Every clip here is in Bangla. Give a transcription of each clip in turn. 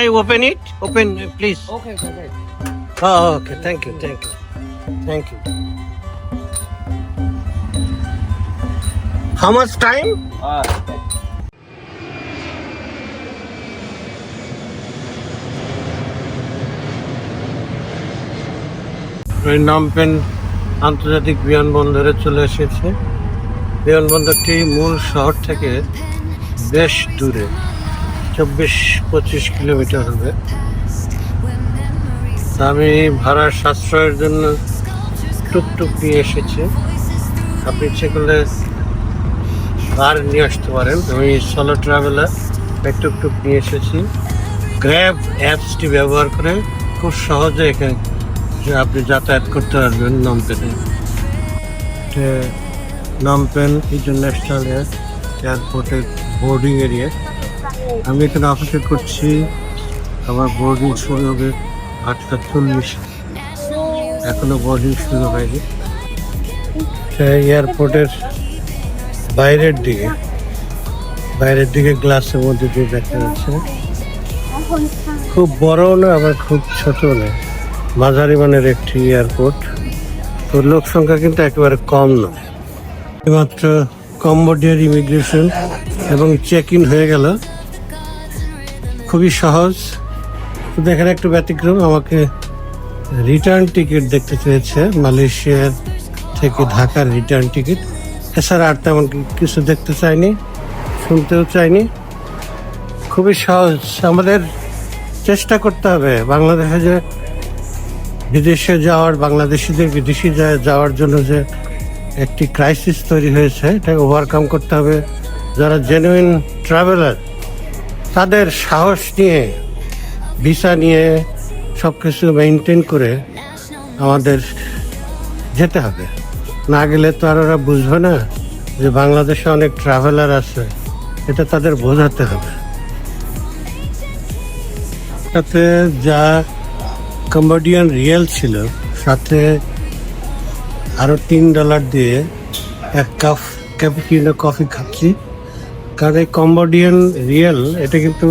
I open it? Open, uh, please. Okay, okay, okay. Oh, okay. Thank you. Thank you. Thank you. How much time? Uh, নামপেন আন্তর্জাতিক বিমানবন্দরে চলে এসেছে বিমানবন্দরটি মূল শহর থেকে বেশ দূরে চব্বিশ পঁচিশ কিলোমিটার হবে। আমি ভাড়ার সাশ্রয়ের জন্য টুকটুক নিয়ে এসেছি। আপনি ইচ্ছে করলে কার নিয়ে আসতে পারেন। আমি সলো ট্রাভেলার টুকটুক নিয়ে এসেছি। গ্র্যাব অ্যাপসটি ব্যবহার করে খুব সহজে এখানে আপনি যাতায়াত করতে পারবেন নমপেনে। নমপেন ইন্টারন্যাশনাল এয়ারপোর্টের বোর্ডিং এরিয়া আমি এখানে অপেক্ষা করছি। আমার বোর্ডিং শুরু হবে আটটা চল্লিশ। এখনও বোর্ডিং শুরু হয়নি। এয়ারপোর্টের বাইরের দিকে। বাইরের দিকে গ্লাসের মধ্যে দিয়ে দেখা যাচ্ছে। খুব বড়ও না, আবার খুব ছোট না। মাঝারি মানের একটি এয়ারপোর্ট তো লোক সংখ্যা কিন্তু একেবারে কম নয় মাত্র কম্বোডিয়ার ইমিগ্রেশন এবং চেক ইন হয়ে গেল। খুবই সহজ। এখানে একটু ব্যতিক্রম আমাকে রিটার্ন টিকিট দেখতে চেয়েছে, মালয়েশিয়ার থেকে ঢাকার রিটার্ন টিকিট এছাড়া আর তেমন কিছু দেখতে চাইনি, শুনতেও চাইনি। খুবই সহজ। আমাদের চেষ্টা করতে হবে বাংলাদেশে যে বিদেশে যাওয়ার, বাংলাদেশিদের বিদেশি যাওয়ার জন্য যে একটি ক্রাইসিস তৈরি হয়েছে এটাকে ওভারকাম করতে হবে। যারা জেনুইন ট্রাভেলার তাদের সাহস নিয়ে, ভিসা নিয়ে সব কিছু মেনটেন করে আমাদের যেতে হবে। না গেলে তো আর ওরা বুঝবে না যে বাংলাদেশে অনেক ট্রাভেলার আছে, এটা তাদের বোঝাতে হবে। তাতে যা কম্বোডিয়ান রিয়েল ছিল, সাথে আরও তিন ডলার দিয়ে এক কাপ ক্যাপুচিনো কফি খাচ্ছি। কারণ এই কম্বোডিয়ান রিয়েল, এটা কিন্তু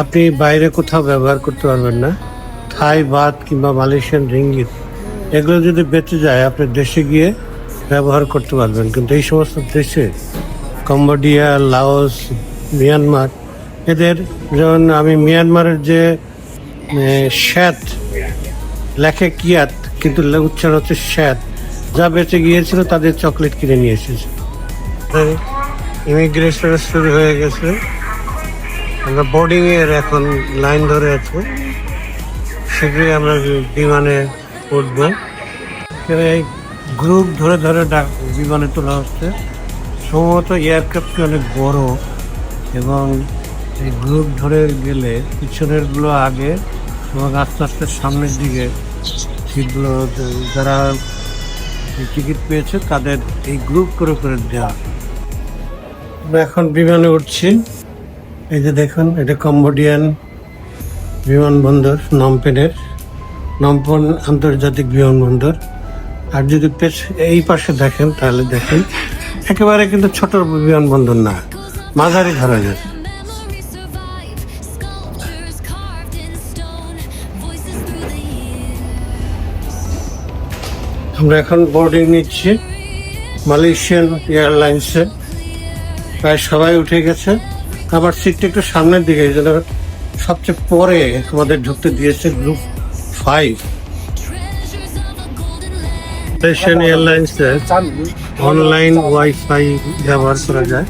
আপনি বাইরে কোথাও ব্যবহার করতে পারবেন না। থাই, বাদ কিংবা মালয়েশিয়ান রিঙ্গিত এগুলো যদি বেঁচে যায়, আপনি দেশে গিয়ে ব্যবহার করতে পারবেন। কিন্তু এই সমস্ত দেশে কম্বোডিয়া, লাওস, মিয়ানমার, এদের যেমন আমি মিয়ানমারের যে শ্যাত লেখে কিয়াত, কিন্তু উচ্চারণ হচ্ছে শ্যাত যা বেঁচে গিয়েছিল তাদের চকলেট কিনে নিয়ে এসেছে। ইমিগ্রেশন শুরু হয়ে গেছে। আমরা বোর্ডিং এর এখন লাইন ধরে আছে। শীঘ্রই আমরা বিমানে উঠবো। এই গ্রুপ ধরে ধরে ডাক বিমানে তোলা হচ্ছে। সম্ভবত এয়ারক্রাফটটি অনেক বড় এবং এই গ্রুপ ধরে গেলে পিছনেরগুলো আগে এবং আস্তে আস্তে সামনের দিকে সিটগুলো যারা টিকিট পেয়েছে তাদের এই গ্রুপ করে করে দেওয়া। আমরা এখন বিমানে উঠছি। এই যে দেখুন, এটা কম্বোডিয়ান বিমানবন্দর, নমপেনের, নমপন আন্তর্জাতিক বিমানবন্দর। আর যদি এই পাশে দেখেন, তাহলে দেখেন, একেবারে কিন্তু ছোট বিমানবন্দর না, মাঝারি ধরনের. আমরা এখন বোর্ডিং নিচ্ছি মালয়েশিয়ান এয়ারলাইন্সে। প্রায় সবাই উঠে গেছে। আমার সিটটা একটু সামনের দিকে, এই জন্য সবচেয়ে পরে আমাদের ঢুকতে দিয়েছে group five. Treasures of a golden land. Malaysian এয়ারলাইন্সে online wifi ব্যবহার করা যায়।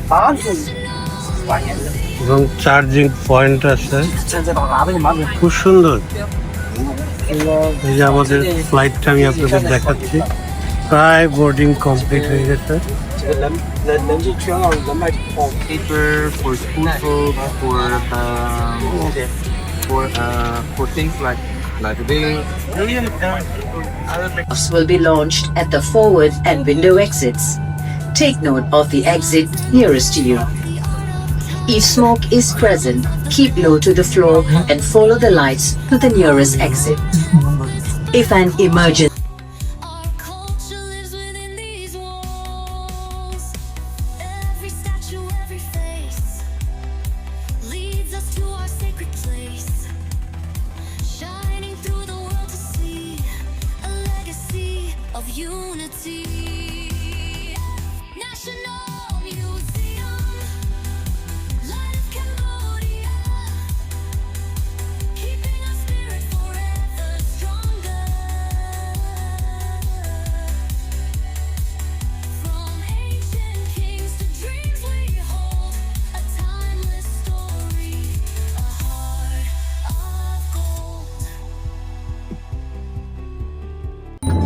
এবং চার্জিং পয়েন্ট আছে। খুব সুন্দর। এই যে আমাদের ফ্লাইটটা আমি আপনাদের দেখাচ্ছি। প্রায় বোর্ডিং কমপ্লিট হয়ে গেছে। Paper, for school food, for um, for uh, for things like like this. Will be launched at the forward and window exits. Take note of the exit nearest to you. If smoke is present, keep low to the floor and follow the lights to the nearest exit. If an emergency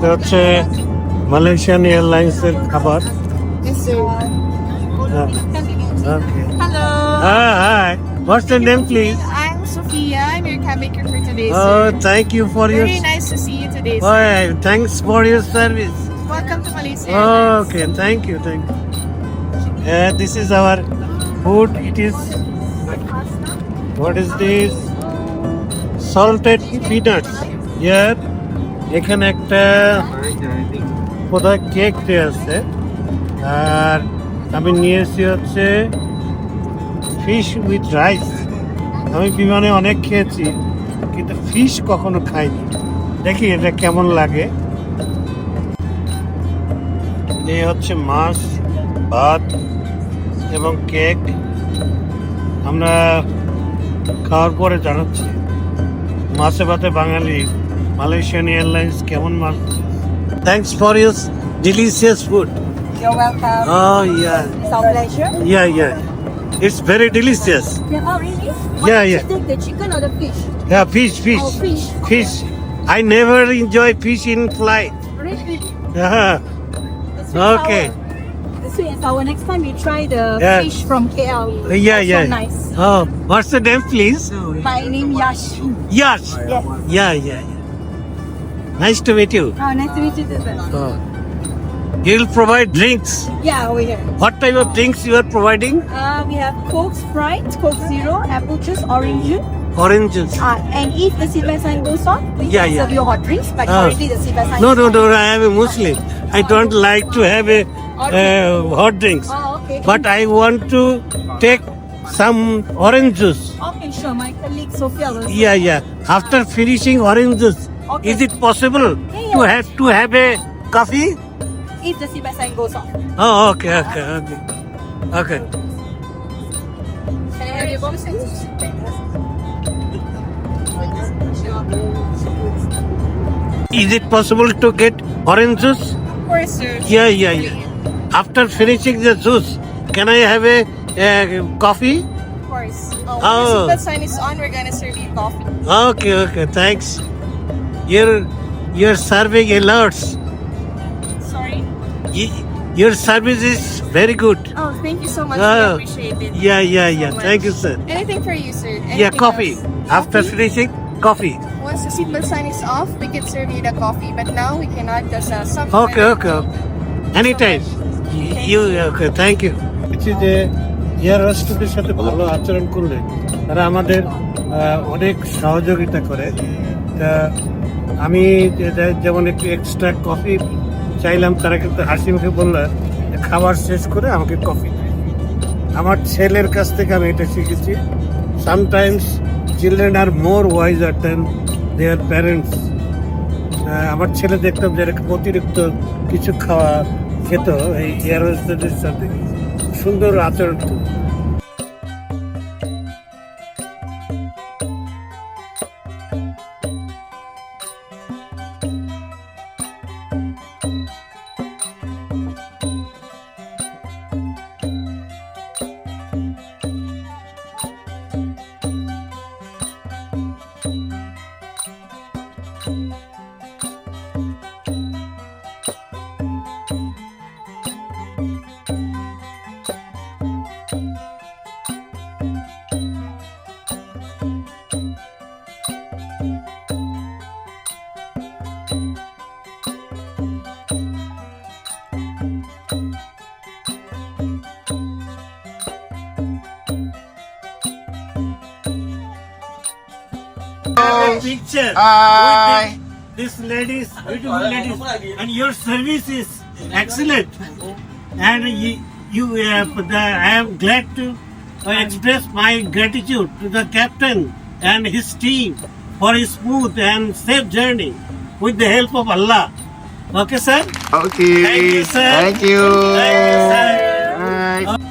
এটা হচ্ছে মালয়েশিয়ান এয়ারলাইন্সের খাবার Yes, sir. হ্যাঁ, okay. Hello. Ah, hi. What's your name, please? I'm Sophia. I'm your cab maker for today, Oh, sir. thank you for your. Very nice to see you today, Oh, sir. yeah, thanks for your service. Welcome to Malaysia. Okay, thank you, thank you. Uh, this is our food. It is. What is this? Salted peanuts. Here, এখানে একটা কোথায় কেক দেওয়া আছে। আর আমি নিয়েছি হচ্ছে ফিশ উইথ রাইস আমি বিমানে অনেক খেয়েছি, কিন্তু ফিশ কখনো খাইনি। দেখি এটা কেমন লাগে। এই হচ্ছে মাছ, ভাত এবং কেক আমরা খাওয়ার পরে জানাচ্ছি, মাছে ভাতে বাঙালি মালয়েশিয়ান এয়ারলাইন্স কেমন মাছ thanks for your delicious food You're welcome. Oh yeah, It's our pleasure. yeah, yeah. It's very delicious. Yeah, oh, really? What Yeah, did yeah. you take, the chicken or the fish? Yeah, fish, fish, Oh, fish. fish. I never enjoy fish in flight. Really? Yeah. The sweet and Okay. sour. The sweet and sour. Next time you try the Yeah. fish from KL. Yeah, also yeah. nice. Oh, what's the name, please? My name Yash. Yes. Yes. Yeah, yeah, yeah. Nice to meet you. Oh, nice to meet you too, sir. Oh. You'll provide drinks. Yeah, over here. What type of drinks you are providing? Uh, we have Coke Sprite, Coke Zero, apple juice, orange juice. Oranges. Uh, and if the seatbelt sign goes on, we Yeah, can yeah. serve you hot drinks. But Ah. currently the seatbelt sign No, no, no. I am a Muslim. I don't like to have a uh, hot drinks. Oh, okay. But I want to take some orange juice. Okay, sure. My colleague Sophia will. Yeah, yeah. After finishing orange juice, Okay. is it possible Yeah, to have to have a coffee? If the seatbelt sign goes off. Oh, okay, okay, okay, okay. Can I have your box? Is it possible to get orange juice? Of course, sir. Yeah, yeah, yeah. After finishing the juice, can I have a, uh coffee? Of course. Oh, Oh. the seatbelt sign is on, we're gonna serve you coffee. Okay, okay, thanks. You're you're serving alerts. Sorry. Y- Your service is very good. Oh, thank you so much. Oh. we appreciate it. Yeah, yeah, so yeah. much. Thank you, sir. Anything for you, sir? Anything Yeah, coffee. else? After Coffee? finishing, coffee. Once the seatbelt sign is off, we can serve you the coffee. But now we cannot because uh, some. Okay, okay, okay. Anytime. You you okay, thank you. বলছি যে এয়ার হোস্টেসের সাথে ভালো আচরণ করলে তারা আমাদের অনেক সহযোগিতা করে তা আমি যেমন একটু এক্সট্রা কফি চাইলাম, তারা কিন্তু হাসি মুখে বলল, খাবার শেষ করে আমাকে কফি আমার ছেলের কাছ থেকে আমি এটা শিখেছি। Sometimes children are more wiser than their parents আমার ছেলে দেখতাম যে অতিরিক্ত কিছু খাওয়া খেত, এই এয়ার হোস্টেসের সাথে। সুন্দর আচরণ picture Hi. with this, ladies, beautiful ladies, and your service is excellent. And you, you uh, the, I am glad to uh, express my gratitude to the captain and his team for his smooth and safe journey with the help of Allah. Okay, sir? Okay. Thank you, sir. Thank you. Thank you, sir.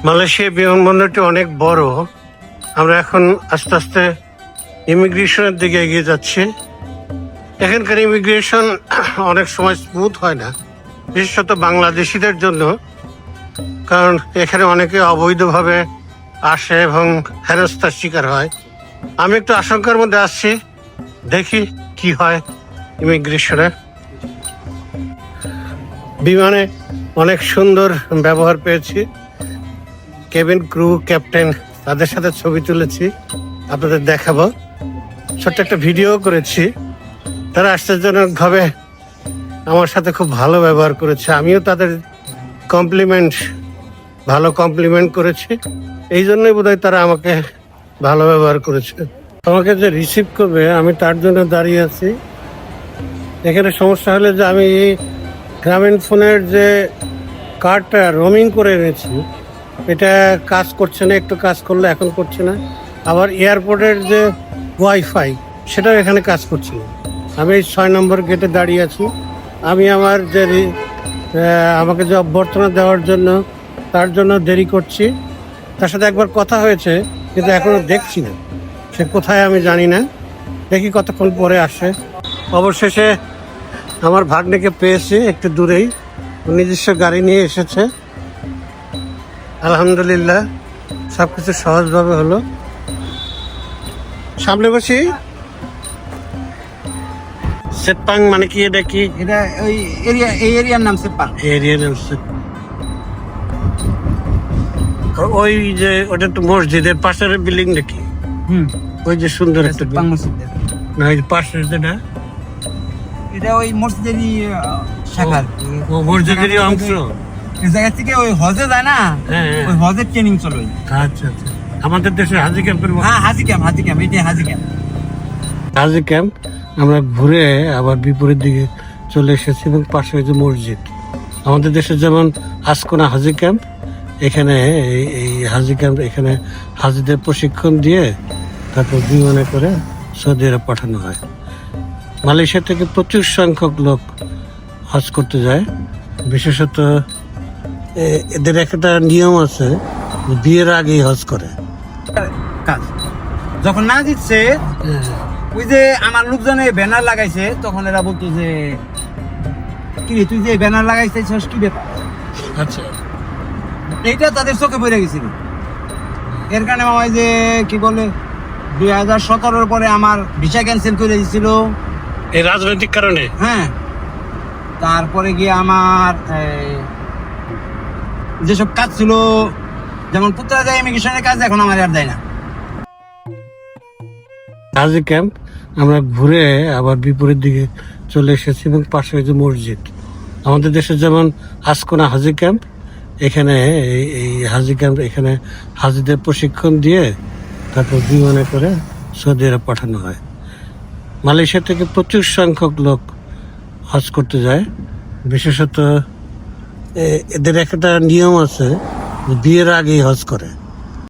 Malaysia বিমানবন্দরটি অনেক বড় আমরা এখন আস্তে আস্তে ইমিগ্রেশনের দিকে এগিয়ে যাচ্ছি এখানকার ইমিগ্রেশন অনেক সময় স্মুথ হয় না, বিশেষত বাংলাদেশিদের জন্য, কারণ এখানে অনেকে অবৈধভাবে আসে এবং হেনস্থার শিকার হয়। আমি একটু আশঙ্কার মধ্যে আসছি দেখি কি হয় ইমিগ্রেশনে বিমানে অনেক সুন্দর ব্যবহার পেয়েছি। কেবিন, ক্রু, ক্যাপ্টেন, তাদের সাথে ছবি তুলেছি। আপনাদের দেখাবো। ছোট্ট একটা ভিডিও করেছি। তারা আশ্চর্যজনকভাবে আমার সাথে খুব ভালো ব্যবহার করেছে। আমিও তাদের কমপ্লিমেন্ট ভালো কমপ্লিমেন্ট করেছি। এই জন্যই বোধহয় তারা আমাকে ভালো ব্যবহার করেছে। আমাকে যে রিসিভ করবে, আমি তার জন্য দাঁড়িয়ে আছি। এখানে সমস্যা হলে যে আমি গ্রামীণ ফোনের যে কার্ডটা রোমিং করে এনেছি, এটা কাজ করছে না, একটু কাজ করলে এখন করছে না। আবার এয়ারপোর্টের যে ওয়াইফাই, সেটাও এখানে কাজ করছে। না আমি এই ছয় নম্বর গেটে দাঁড়িয়ে আছি। আমি আমার যে আমাকে যে অভ্যর্থনা দেওয়ার জন্য, তার জন্য দেরি করছি। তার সাথে একবার কথা হয়েছে, কিন্তু এখনও দেখছি না। সে কোথায় আমি জানি না। দেখি কতক্ষণ পরে আসে। অবশেষে আমার ভাগ্নেকে পেয়েছি একটু দূরেই। নিজস্ব গাড়ি নিয়ে এসেছে। আলহামদুলিল্লাহ সব কিছু সহজভাবে হলো। সামনে বসি। সেপাং মানে কি? এটা কি? এটা ওই এরিয়া এই এরিয়ার নাম সেপ্পা। এরিয়া ওই যে ওটা তো মসজিদের পাশের বিল্ডিং নাকি? হুম। ওই যে সুন্দর একটা building। মসজিদের। না ওই যে পাশের যেটা এটা ওই মসজিদেরই শাখা ও মসজিদেরই অংশ। এই জায়গা থেকে ওই হজে যায় না? হ্যাঁ, হ্যাঁ। ওই হজের ট্রেনিং চলে আচ্ছা আচ্ছা। আমাদের দেশে হাজি ক্যাম্পের হ্যাঁ হাজি ক্যাম্প হাজি ক্যাম্প এটাই হাজি ক্যাম্প হাজি ক্যাম্প আমরা ঘুরে আবার বিপরীত দিকে চলে এসেছি এবং পাশে হয়েছে মসজিদ। আমাদের দেশে যেমন আসকোনা হাজি ক্যাম্প এখানে এই- এই হাজি ক্যাম্প এখানে হাজিদের প্রশিক্ষণ দিয়ে তারপর বিমানে করে সৌদি আরব পাঠানো হয়। মালয়েশিয়া থেকে প্রচুর সংখ্যক লোক হজ করতে যায়। বিশেষত এ- এদের একটা নিয়ম আছে বিয়ের আগেই হজ করে। কাজ। যখন না দিচ্ছে ওই যে আমার লোকজনে ব্যানার লাগাইছে তখন এরা বলতো যে কি রে, তুই যে ব্যানার লাগাইছিস কি ব্যাপার? আচ্ছা। এইটা তাদের চোখে পড়ে গেছিল এর কারণে এই যে কি বলে দুই হাজার সতেরোর পরে আমার ভিসা ক্যান্সেল করে দিয়েছিল। এই রাজনৈতিক কারণে? হ্যাঁ। তারপরে গিয়ে আমার যেসব কাজ ছিল যেমন পুত্রা যায় ইমিগ্রেশনের কাজ এখন আমার আর দেয় না। হাজি ক্যাম্প, আমরা ঘুরে আবার বিপরীত দিকে চলে এসেছি এবং পাশে হয়েছে মসজিদ। আমাদের দেশে যেমন আসকোনা হাজি ক্যাম্প, এখানে এই- হাজি ক্যাম্প, এখানে হাজিদের প্রশিক্ষণ দিয়ে তারপর বিমানে করে সৌদি আরব পাঠানো হয়। মালয়েশিয়া থেকে প্রচুর সংখ্যক লোক হজ করতে যায়। বিশেষত এদের একটা নিয়ম আছে বিয়ের আগেই হজ করে।